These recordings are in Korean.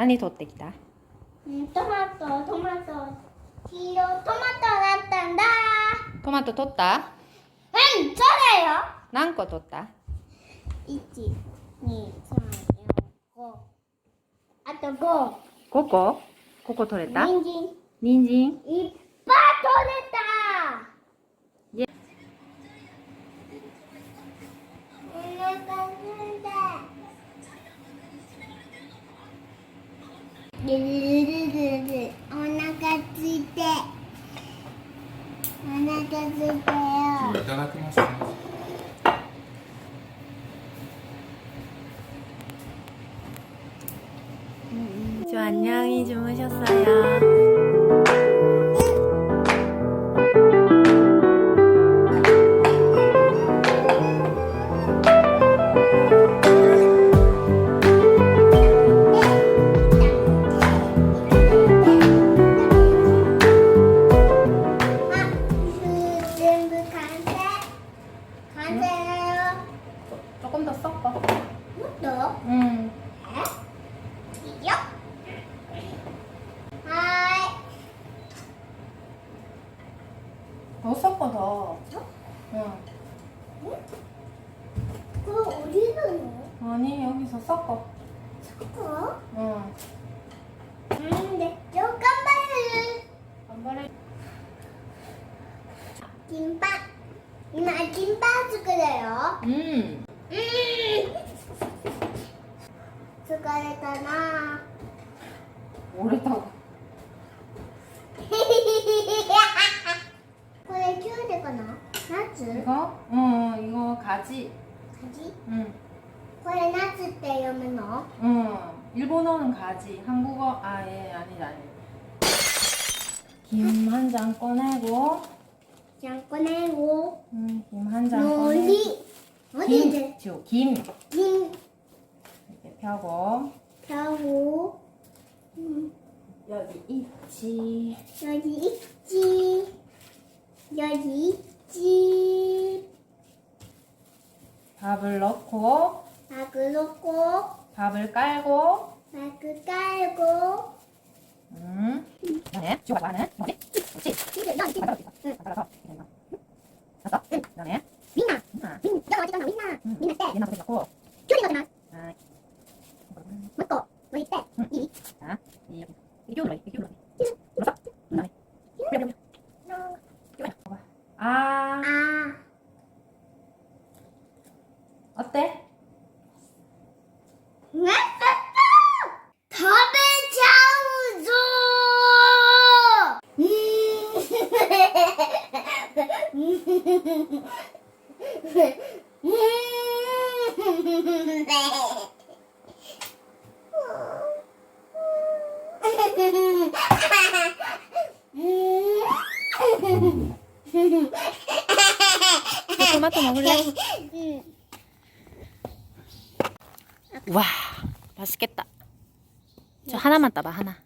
何取ってきた？うんトマトトマト。黄色トマトだったんだ。トマト取った？うんそうだよ。何個取った？一二三四五。あと五 ?5 個 ?5 個取れた？人参。人参？いっぱい取れたお腹ついてお腹ついたよいただきますね。 저 안녕히 주무셨어요. 더 섞어 더. 응. 그거 어디서 넣어? 아니 여기서 섞어. 그거? 응. 아닌데 잠깐만요 반발해. 김밥 이마 김밥 그래요 음. 음 수고했잖아 오래다고. 그래 키워야 되거나 나츠 이거? 응. 이거 가지. 가지 응. 너 응. 일본어는 가지. 한국어 아예 아니다 아니. 김 한 장 꺼내고. 꺼내고 음, 김 한장 꺼내고. 어디 어디 이제 김. 지호, 김. 김 이렇게 펴고. 펴고 음, 여기 있지. 여기 있지 여기 있지 밥을 넣고 막을 놓고 밥을 깔고 막을 깔고 음. 그다음에 지호가 좋아하는 뭐지? 그렇지. 이제 너 이제 응. 깔아서 이렇게 됐어. 응. 그다음에 민나 아, 민 너가 어디 갔나 민나 응. 민나 때 얘나 그렇게 넣고 큐리 거잖아 아, 먹고 우리 때 응. 이 자, 이 이 기울어, 이 기울어. 눌렀어? 그다음에 뿌려, 뿌려, 뿌려. 뿌려. 아, 아 어때? 답을 차우죠. 토마토 먹을래? 와, 맛있겠다. 저 하나만 따봐, 하나.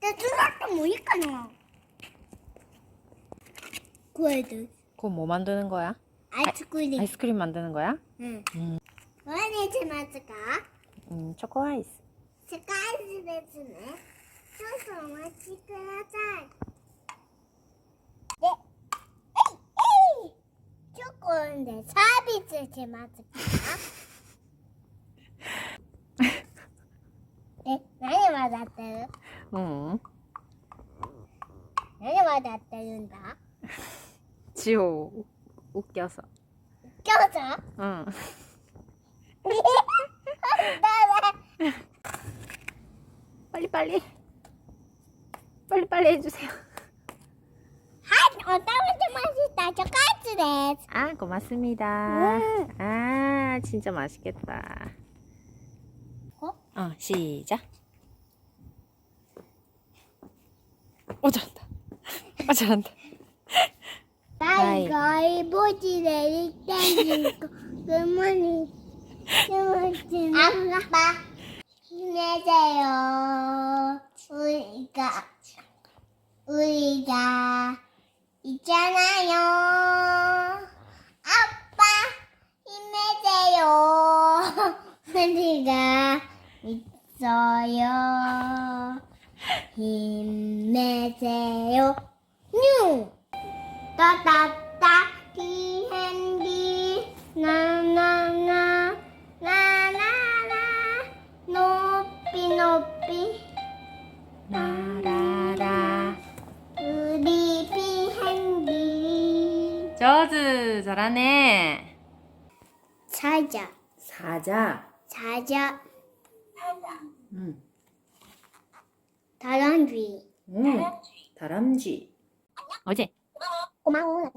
내 뚜라또 뭐니까 나. 구해도 그거 뭐 만드는 거야? 아이스크림. 아이스크림 만드는 거야? 응. 뭐를 제맛을까? 음, 초코 아이스. 스카이스 대신에 소송을 시켜자. 네. 에이, 에이. 초코인데 사비즈 제맛을까? 네, 많이 맞았대. 응. 많이 맞았대요, 나. 지호. 웃겨서. 웃겨서? 응. 빨리 빨리 빨리 빨리 해주세요. 아, 어따만지 맛있다. 저 까지래. 아, 고맙습니다. 음. 아, 진짜 맛있겠다. 어? 어, 시작. 어, 잘한다. 어, 잘한다. はい。外墓地で立体人と熊に気持ちなぱ。ひねてよ。うリが。うリがいけなよ。あっぱ。ひねてよ。ウりがいそよ。ひめせよ。ニュー。 따따따 디핸디 나나나 나나나 높이 높이 나라라. 우리 비행기 저즈 잘하네. 사자 사자. 사자 응. 다람쥐 응. 다람쥐. 어제. 고마워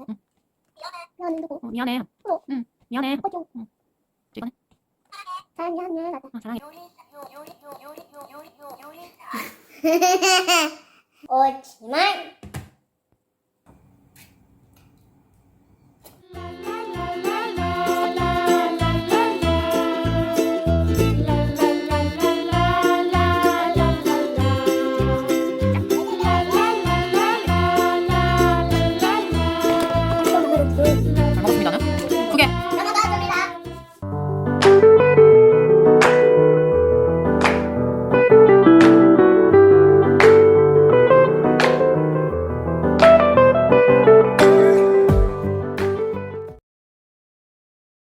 너는 누구? 어, 미안해. 어. 응. 미안해. 어쩌 응. 이거네. 사랑해 어, 사랑해. 오지만